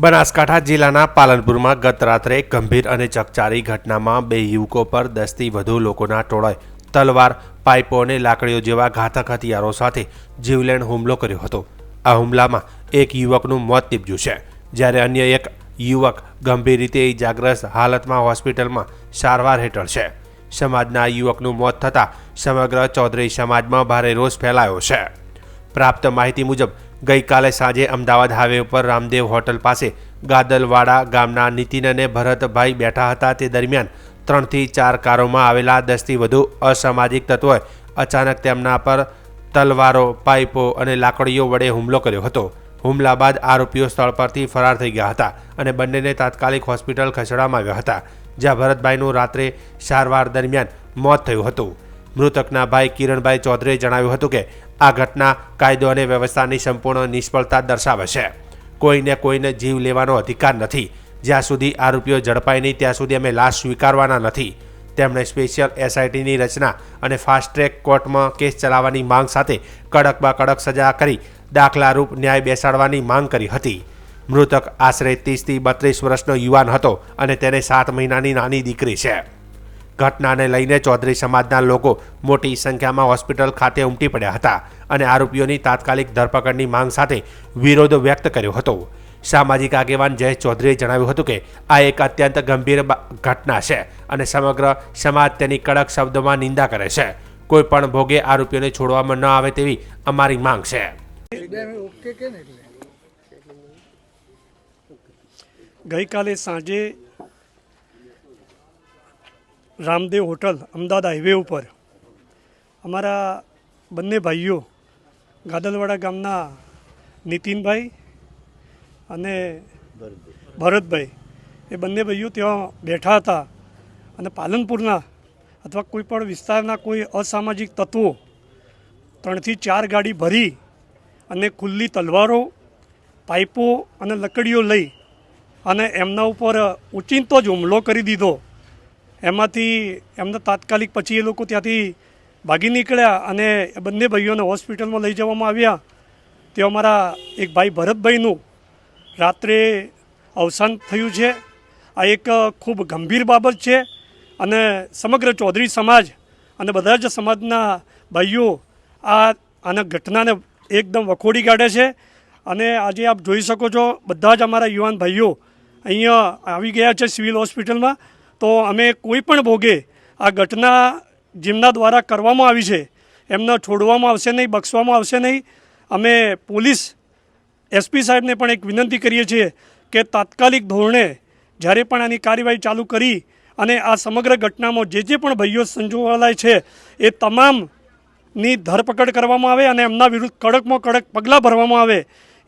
બનાસકાંઠા જિલ્લાના પાલનપુરમાં ગત રાત્રે ગંભીર અને ચકચારી ઘટનામાં બે યુવકો પર દસથી વધુ લોકોના ટોળાએ તલવાર, પાઇપો અને લાકડીઓ જેવા ઘાતક હથિયારો સાથે જીવલેણ હુમલો કર્યો હતો. આ હુમલામાં એક યુવકનું મોત નીપજ્યું છે. જ્યારે અન્ય એક યુવક ગંભીર રીતે ઇજાગ્રસ્ત હાલતમાં હોસ્પિટલમાં સારવાર હેઠળ છે. સમાજના યુવકનું મોત થતાં સમગ્ર ચૌધરી સમાજમાં ભારે રોષ ફેલાયો છે. પ્રાપ્ત માહિતી મુજબ ગઈકાલે સાંજે અમદાવાદ હાઈવે ઉપર રામદેવ હોટલ પાસે ગાદલવાડા ગામના નીતિન અને ભરતભાઈ બેઠા હતા. તે દરમિયાન ત્રણથી ચાર કારોમાં આવેલા દસથી વધુ અસામાજિક તત્વોએ અચાનક તેમના પર તલવારો, પાઇપો અને લાકડીઓ વડે હુમલો કર્યો હતો. હુમલા બાદ આરોપીઓ સ્થળ પરથી ફરાર થઈ ગયા હતા અને બંનેને તાત્કાલિક હોસ્પિટલ ખસેડવામાં આવ્યા હતા, જ્યાં ભરતભાઈનું રાત્રે સારવાર દરમિયાન મોત થયું હતું. મૃતકના ભાઈ કિરણભાઈ ચૌધરીએ જણાવ્યું હતું કે આ ઘટના કાયદો અને વ્યવસ્થાની સંપૂર્ણ નિષ્ફળતા દર્શાવે છે. કોઈને કોઈને જીવ લેવાનો અધિકાર નથી. જ્યાં સુધી આરોપીઓ ઝડપાય નહીં, ત્યાં સુધી અમે લાશ સ્વીકારવાના નથી. તેમણે સ્પેશિયલ એસઆઈટીની રચના અને ફાસ્ટ ટ્રેક કોર્ટમાં કેસ ચલાવવાની માંગ સાથે કડકમાં કડક સજા કરી દાખલારૂપ ન્યાય બેસાડવાની માંગ કરી હતી. મૃતક આશરે ત્રીસથી બત્રીસ વર્ષનો યુવાન હતો અને તેને સાત મહિનાની નાની દીકરી છે. ઘટનાને લઈને ચૌધરી સમાજના લોકો મોટી સંખ્યામાં હોસ્પિટલ ખાતે ઉમટી પડ્યા હતા અને આરોપીઓની તાત્કાલિક ધરપકડની માંગ સાથે વિરોધ વ્યક્ત કર્યો હતો. સામાજિક આગેવાન જયેશ ચૌધરીએ જણાવ્યું હતું કે, આ એક અત્યંત ગંભીર ઘટના છે અને સમગ્ર સમાજ તેની કડક શબ્દોમાં નિંદા કરે છે. કોઈ પણ ભોગે આરોપીઓને છોડવામાં ન આવે તેવી અમારી માંગ છે. ગઈકાલે સાંજે રામદેવ હોટલ, અમદાવાદ હાઈવે ઉપર. અમારા બંને ભાઈઓ ગાદલવાડા ગામના નીતિનભાઈ અને ભરતભાઈ, એ બંને ભાઈઓ ત્યાં બેઠા હતા અને પાલનપુરના અથવા કોઈ પણ વિસ્તારના કોઈ અસામાજિક તત્વો ત્રણથી ચાર ગાડી ભરી અને ખુલ્લી તલવારો, પાઇપો અને લકડીઓ લઈ અને એમના ઉપર ઉચિંતો જ હુમલો કરી દીધો. એમાંથી એમને તાત્કાલિક પછી એ લોકો ત્યાંથી ભાગી નીકળ્યા અને એ બંને ભાઈઓને હોસ્પિટલમાં લઈ જવામાં આવ્યા. તે અમારા એક ભાઈ ભરતભાઈનું રાત્રે અવસાન થયું છે. આ એક ખૂબ ગંભીર બાબત છે અને સમગ્ર ચૌધરી સમાજ અને બધા જ સમાજના ભાઈઓ આ આના ઘટનાને એકદમ વખોડી કાઢે છે. અને આજે આપ જોઈ શકો છો, બધા જ અમારા યુવાન ભાઈઓ અહીંયા આવી ગયા છે સિવિલ હોસ્પિટલમાં. તો અમે કોઈ પણ ભોગે આ ઘટના જેમના દ્વારા કરવામાં આવી છે, એમને છોડવામાં આવશે નહીં, બક્ષવામાં આવશે નહીં. અમે પોલીસ એસપી સાહેબને પણ એક વિનંતી કરીએ છીએ કે તાત્કાલિક ધોરણે જ્યારે પણ આની કાર્યવાહી ચાલુ કરી અને આ સમગ્ર ઘટનામાં જે જે પણ ભાઈઓ સંજોવાયેલા છે, એ તમામની ધરપકડ કરવામાં આવે અને એમના વિરુદ્ધ કડકમાં કડક પગલાં ભરવામાં આવે.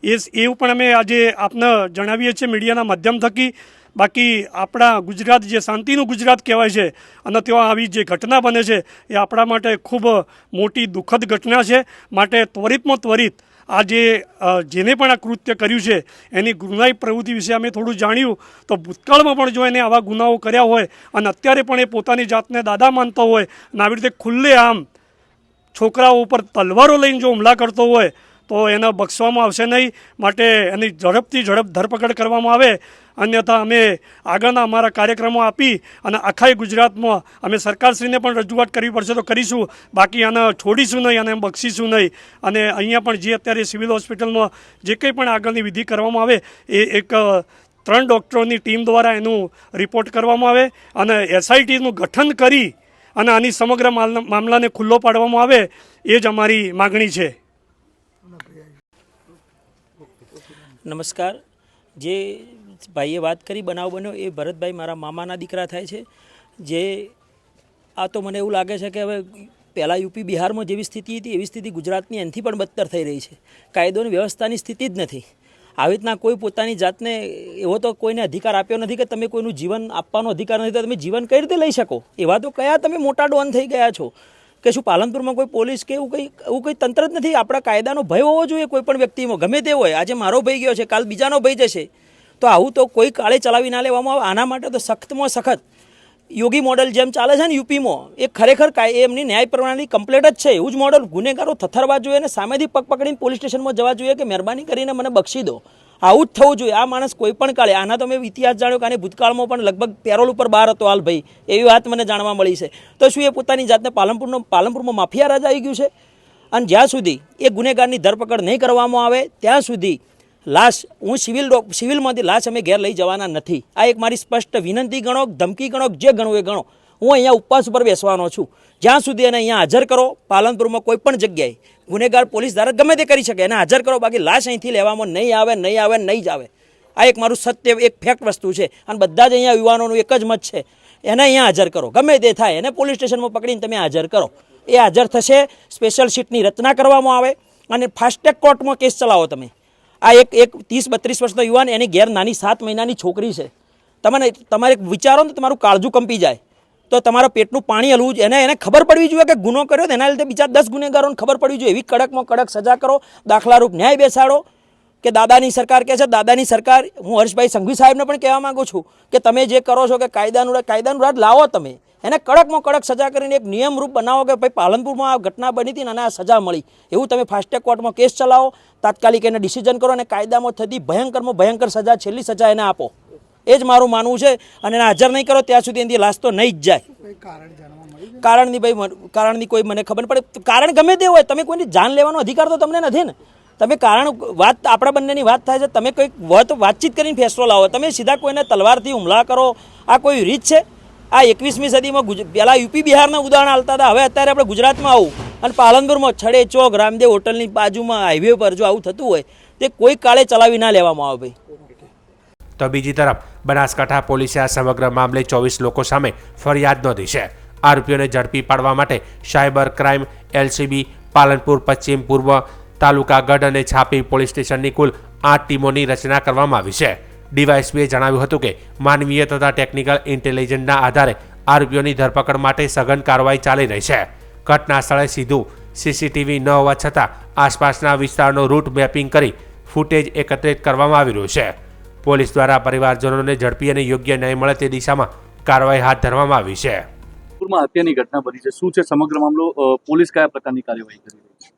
એ એવું પણ અમે આજે આપને જણાવીએ છીએ, મીડિયાના માધ્યમ થકી. બાકી આપણા ગુજરાત જે શાંતિનું ગુજરાત કહેવાય છે અને ત્યાં આવી જે ઘટના બને છે એ આપણા માટે ખૂબ મોટી દુઃખદ ઘટના છે. માટે ત્વરિતમાં ત્વરિત આ જે જેને પણ આ કૃત્ય કર્યું છે, એની ગુનાઈ પ્રવૃત્તિ વિશે અમે થોડું જાણ્યું. તો ભૂતકાળમાં પણ જો એને આવા ગુનાઓ કર્યા હોય અને અત્યારે પણ એ પોતાની જાતને દાદા માનતો હોય અને આવી રીતે ખુલ્લે આમ છોકરાઓ ઉપર તલવારો લઈને જો હુમલા કરતો હોય તો એને બક્ષવામાં આવશે નહીં. માટે એની ઝડપથી ઝડપ ધરપકડ કરવામાં આવે. અન્યથા અમે આગળના અમારા કાર્યક્રમો આપી અને આખા ગુજરાતમાં અમે સરકારશ્રીને પણ રજૂઆત કરવી પડશે તો કરીશું. બાકી આને છોડીશું નહીં અને બક્ષીશું નહીં. અને અહીંયા પણ જે અત્યારે સિવિલ હોસ્પિટલમાં જે કંઈ પણ આગળની વિધિ કરવામાં આવે, એ એક ત્રણ ડૉક્ટરોની ટીમ દ્વારા એનું રિપોર્ટ કરવામાં આવે અને એસઆઈટીનું ગઠન કરી અને આની સમગ્ર માલ- મામલાને ખુલ્લો પાડવામાં આવે, એ જ અમારી માગણી છે. નમસ્કાર. જે ભાઈએ વાત કરી, બનાવ બન્યો, એ ભરતભાઈ મારા મામાના દીકરા થાય છે. જે આ તો મને એવું લાગે છે કે હવે પહેલાં યુપી બિહારમાં જેવી સ્થિતિ હતી, એવી સ્થિતિ ગુજરાતની એનાથી પણ બદતર થઈ રહી છે. કાયદોની વ્યવસ્થાની સ્થિતિ જ નથી. આવી રીતના કોઈ પોતાની જાતને એવો તો કોઈને અધિકાર આપ્યો નથી કે તમે કોઈનું જીવન આપવાનો અધિકાર નથી, તો તમે જીવન કઈ રીતે લઈ શકો? એવા તો કયા તમે મોટા ડોન થઈ ગયા છો? કે શું પાલનપુરમાં કોઈ પોલીસ કે એવું કંઈ એવું કંઈ તંત્ર જ નથી? આપણા કાયદાનો ભય હોવો જોઈએ કોઈ પણ વ્યક્તિમાં. ગમે તે હોય. આજે મારો ભય ગયો છે, કાલ બીજાનો ભય જશે. તો આવું તો કોઈ કાળે ચલાવી ના લેવામાં આવે. આના માટે તો સખ્તમાં સખત. યોગી મોડલ જેમ ચાલે છે ને યુપીમાં, એ ખરેખર કાય એમની ન્યાય પ્રણાલી કમ્પ્લેટ જ છે. એવું જ મોડલ. ગુનેગારો થથરવા જોઈએ અને સામેથી પગ પકડીને પોલીસ સ્ટેશનમાં જવા જોઈએ કે મહેરબાની કરીને મને બક્ષી દો. આવું જ થવું જોઈએ. આ માણસ કોઈ પણ કાળે, આના તો મેં ઇતિહાસ જાણ્યો કે આને ભૂતકાળમાં પણ લગભગ પેરોલ ઉપર બહાર હતો. હાલ ભાઈ, એવી વાત મને જાણવા મળી છે. તો શું એ પોતાની જાતને પાલનપુરનો, પાલનપુરમાં માફિયા રાજા આવી ગયું છે? અને જ્યાં સુધી એ ગુનેગારની ધરપકડ નહીં કરવામાં આવે, ત્યાં સુધી લાશ, હું સિવિલ સિવિલમાંથી લાશ અમે ઘેર લઈ જવાના નથી. આ એક મારી સ્પષ્ટ વિનંતી ગણો, ધમકી ગણો જે ગણો એ ગણો. હું અહીંયા ઉપવાસ ઉપર બેસવાનો છું. જ્યાં સુધી એને અહીંયા હાજર કરો, પાલનપુરમાં કોઈ પણ જગ્યાએ. ગુનેગાર પોલીસ દ્વારા ગમે તે કરી શકે. એને હાજર કરો. બાકી લાશ અહીંથી લેવામાં નહીં આવે નહીં આવે, નહીં જ આવે. આ એક મારું સત્ય, એક ફેક્ટ વસ્તુ છે. અને બધા જ અહીંયા યુવાનોનું એક જ મત છે. એને અહીંયા હાજર કરો. ગમે તે થાય. એને પોલીસ સ્ટેશનમાં પકડીને તમે હાજર કરો. એ હાજર થશે. સ્પેશિયલ સીટની રચના કરવામાં આવે. અને ફાસ્ટેગ કોર્ટમાં કેસ ચલાવો તમે. આ એક એક ત્રીસ, બત્રીસ વર્ષનો યુવાન, એની ઘેર નાની સાત મહિનાની છોકરી છે. તમને, તમારે વિચારો ને તમારું કાળજું કંપી જાય. તો તમારા પેટનું પાણી હલવું જોઈએ. એને એને ખબર પડવી જોઈએ કે ગુનો કર્યો એના લીધે બીજા દસ ગુનેગારોને ખબર પડવી જોઈએ. એવી કડકમાં કડક સજા કરો, દાખલારૂપ ન્યાય બેસાડો. કે દાદાની સરકાર કહે છે, દાદાની સરકાર, હું હર્ષભાઈ સંઘવી સાહેબને પણ કહેવા માંગુ છું કે તમે જે કરો છો કે કાયદાનું કાયદાનું રાજ લાવો તમે. એને કડકમાં કડક સજા કરીને એક નિયમરૂપ બનાવો કે ભાઈ પાલનપુરમાં આ ઘટના બની હતી અને આ સજા મળી. એવું તમે ફાસ્ટેગ કોર્ટમાં કેસ ચલાવો, તાત્કાલિક એને ડિસિઝન કરો અને કાયદામાં થતી ભયંકરમાં ભયંકર સજા, છેલ્લી સજા એને આપો. એ જ મારું માનવું છે અને એને હાજર નહીં કરો ત્યાં સુધી એની લાશ તો નહીં જ જાય. કારણની ભાઈ કારણની કોઈ મને ખબર નહીં પડે. કારણ ગમે તે હોય તમે કોઈની જાન લેવાનો અધિકાર તો તમને નથી ને. તમે કારણ વાત આપણા બંનેની વાત થાય છે તમે કંઈક વાત વાતચીત કરીને ફેસલો લાવો. તમે સીધા કોઈને તલવારથી હુમલા કરો. આ કોઈ રીત છે? આ એકવીસમી સદીમાં ગુજ પહેલાં યુપી બિહારના ઉદાહરણ આવતા હતા. હવે અત્યારે આપણે ગુજરાતમાં આવું. અને પાલનપુરમાં છડે ચોક રામદેવ હોટલની બાજુમાં હાઈવે પર જો આવું થતું હોય તે કોઈ કાળે ચલાવી ના લેવામાં આવે ભાઈ. તો બીજી તરફ બનાસકાંઠા પોલીસે આ સમગ્ર મામલે ચોવીસ લોકો સામે ફરિયાદ નોંધી છે. આરોપીઓને ઝડપી પાડવા માટે સાયબર ક્રાઇમ, એલસીબી, પાલનપુર, પશ્ચિમ પૂર્વ, તાલુકા ગઢ અને છાપી પોલીસ સ્ટેશનની કુલ આઠ ટીમોની રચના કરવામાં આવી છે. ડીવાયએસપીએ જણાવ્યું હતું કે, માનવીય તથા ટેકનિકલ ઇન્ટેલિજન્સના આધારે આરોપીઓની ધરપકડ માટે સઘન કાર્યવાહી ચાલી રહી છે. ઘટના સ્થળે સીધું સીસીટીવી ન હોવા છતાં આસપાસના વિસ્તારનો રૂટ મેપિંગ કરી ફૂટેજ એકત્રિત કરવામાં આવી રહ્યું છે. પોલીસ દ્વારા પરિવારજનોને ઝડપી અને યોગ્ય ન્યાય મળે તે દિશામાં કાર્યવાહી હાથ ધરવામાં આવી છે. પૂરમાં હત્યાની ઘટના બની છે. શું છે સમગ્ર મામલો? પોલીસ કયા પ્રકારની કાર્યવાહી કરી રહી છે?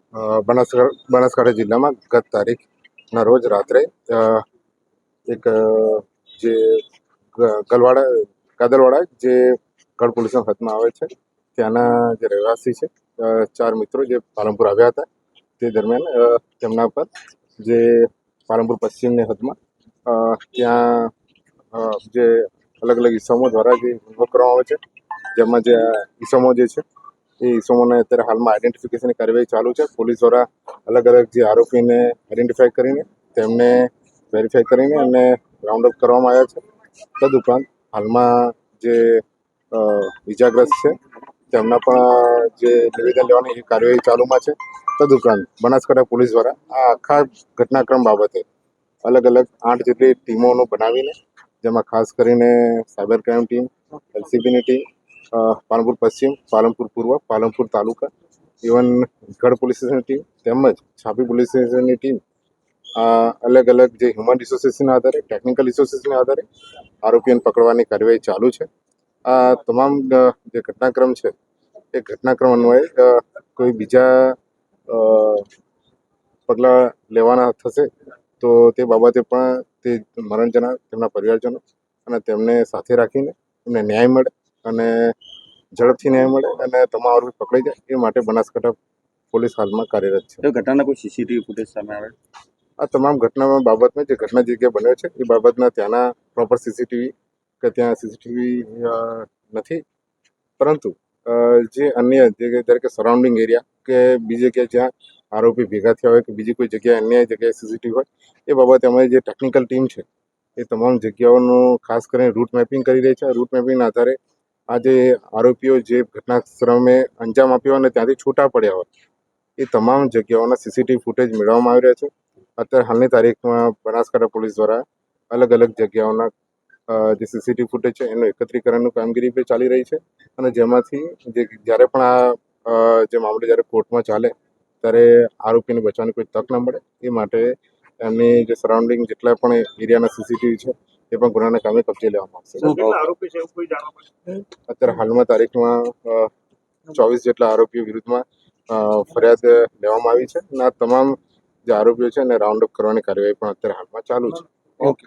બનાસકાંઠા બનાસકાંઠા જિલ્લામાં ગત તારીખના રોજ રાત્રે અ, એક જે ગલવાડા કાદલવાડા જે ગઢ પોલીસના હાથમાં આવે છે ત્યાંના જે રહેવાસી છે ચાર મિત્રો જે પાલનપુર આવ્યા હતા તે દરમિયાન તેમના પર જે પાલનપુર પશ્ચિમની હદમાં ત્યાં જે અલગ અલગ ઇસમો દ્વારા જે હુમલો કરવામાં આવે છે, જેમાં જે આ ઇસમો જે છે, એ ઇસમોને અત્યારે હાલમાં આઈડેન્ટિફિકેશનની કાર્યવાહી ચાલુ છે. પોલીસ દ્વારા અલગ અલગ જે આરોપીને આઈડેન્ટિફાઈ કરીને તેમને વેરીફાઈ કરીને અને રાઉન્ડ અપ કરવામાં આવ્યા છે. તદુપરાંત હાલમાં જે ઇજાગ્રસ્ત છે, તેમના પણ જે નિવેદન લેવાની કાર્યવાહી ચાલુમાં છે. તદુપરાંત બનાસકાંઠા પોલીસ દ્વારા આ આખા ઘટનાક્રમ બાબતે અલગ અલગ આઠ જેટલી ટીમોનું બનાવીને, જેમાં ખાસ કરીને સાયબર ક્રાઇમ ટીમ એલસીબીની ટીમ પાલનપુર પશ્ચિમ, પાલનપુર પૂર્વ, પાલનપુર તાલુકા, ઇવન ગઢ પોલીસ સ્ટેશનની ટીમ, તેમજ છાપી પોલીસ સ્ટેશનની ટીમ અલગ અલગ જે હ્યુમન રિસોર્સિસના આધારે ટેકનિકલ રિસોર્સિસના આધારે આરોપીઓને પકડવાની કાર્યવાહી ચાલુ છે. આ તમામ જે ઘટનાક્રમ છે, એ ઘટનાક્રમ અન્વયે કોઈ બીજા પગલાં લેવાના થશે તો તે બાબતે પણ તે મરણ જનાર તેમના પરિવારજનો અને તેમને સાથે રાખીને એમને ન્યાય મળે અને ઝડપથી ન્યાય મળે અને તમામ આરોપી પકડાઈ જાય એ માટે બનાસકાંઠા પોલીસ હાલમાં કાર્યરત છે. ઘટનાના કોઈ સીસીટીવી ફૂટેજ સામે આવે? આ તમામ ઘટના બાબતમાં જે ઘટના જગ્યાએ બન્યો છે એ બાબતના ત્યાંના પ્રોપર સીસીટીવી કે ત્યાં સીસીટીવી નથી. પરંતુ જે અન્ય જે દરેકે સરાઉન્ડિંગ એરિયા કે બીજી જગ્યાએ જ્યાં આરોપી ભેગા થયા હોય કે બીજી કોઈ જગ્યાએ અન્ય જગ્યાએ સીસીટીવી હોય, એ બાબતે અમારી જે ટેકનિકલ ટીમ છે, એ તમામ જગ્યાઓનું ખાસ કરીને રૂટ મેપિંગ કરી રહી છે. રૂટ મેપિંગના આધારે આ જે આરોપીઓ જે ઘટના શ્રમે અંજામ આપ્યો અને ત્યાંથી છૂટા પડ્યા હોય, એ તમામ જગ્યાઓના સીસીટીવી ફૂટેજ મેળવવામાં આવી રહ્યા છે. અત્યારે હાલની તારીખમાં બનાસકાંઠા પોલીસ દ્વારા અલગ અલગ જગ્યાઓના જે સીસીટીવી ફૂટેજ છે, એનું એકત્રીકરણનું કામગીરી પણ ચાલી રહી છે. અને જેમાંથી જે જ્યારે પણ આ જે મામલે જ્યારે કોર્ટમાં ચાલે ત્યારે આરોપીને બચવાની કોઈ તક ન મળે એ માટે એમની જે સરાઉન્ડિંગ જેટલા પણ એરિયાના સીસીટીવી છે એ પણ ગુનાના કામે કબજે લેવામાં આવશે. અત્યારે હાલમાં તારીખમાં ચોવીસ જેટલા આરોપીઓ વિરુદ્ધમાં અ, ફરિયાદ લેવામાં આવી છે. અને આ તમામ જે આરોપીઓ છે એને રાઉન્ડ અપ કરવાની કાર્યવાહી પણ અત્યારે હાલમાં ચાલુ છે. ઓકે.